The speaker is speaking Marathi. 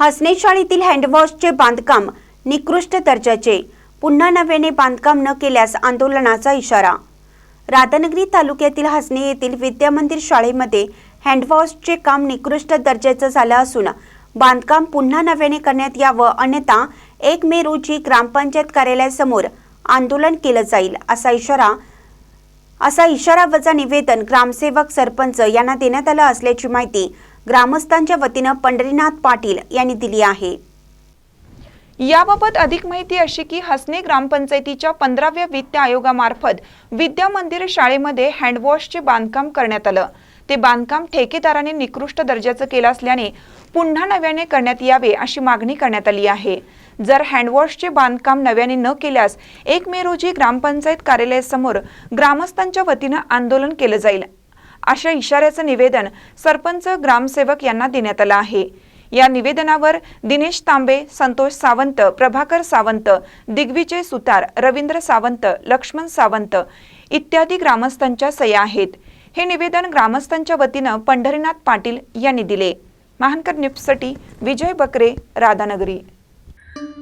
हसने शाळेतील हँडवॉशचे बांधकाम निकृष्ट दर्जाचे. पुन्हा नव्याने बांधकाम न केल्यास आंदोलनाचा इशारा. राधानगरी तालुक्यातील हसने येथील विद्यामंदिर शाळेमध्ये हँडवॉशचे काम निकृष्ट दर्जाचं झालं असून बांधकाम पुन्हा नव्याने करण्यात यावं अन्यथा एक मे रोजी ग्रामपंचायत कार्यालयासमोर आंदोलन केलं जाईल असा इशारा असा इशारा वजा निवेदन ग्रामसेवक सरपंच यांना देण्यात आलं असल्याची माहिती ग्रामस्थांच्या वतीनं पंढरीनाथ पाटील यांनी दिली आहे. याबाबत अधिक माहिती अशी की हसने ग्रामपंचायतीच्या पंधराव्या वित्त आयोगामार्फत विद्या मंदिर शाळेमध्ये हँडवॉशचे बांधकाम करण्यात आलं. ते बांधकाम ठेकेदाराने निकृष्ट दर्जाचं केलं असल्याने पुन्हा नव्याने करण्यात यावे अशी मागणी करण्यात आली आहे. जर हँडवॉशचे बांधकाम नव्याने न केल्यास एक मे रोजी ग्रामपंचायत कार्यालयासमोर ग्रामस्थांच्या वतीनं आंदोलन केलं जाईल. अशा इशाऱ्याचं निवेदन सरपंच ग्रामसेवक यांना देण्यात आलं आहे. या निवेदनावर दिनेश तांबे संतोष सावंत प्रभाकर सावंत दिग्विजय सुतार रवींद्र सावंत लक्ष्मण सावंत इत्यादी ग्रामस्थांच्या सह्या आहेत. हे निवेदन ग्रामस्थांच्या वतीनं पंढरीनाथ पाटील यांनी दिले. महानकर न्यूजसाठी विजय बकरे राधानगरी.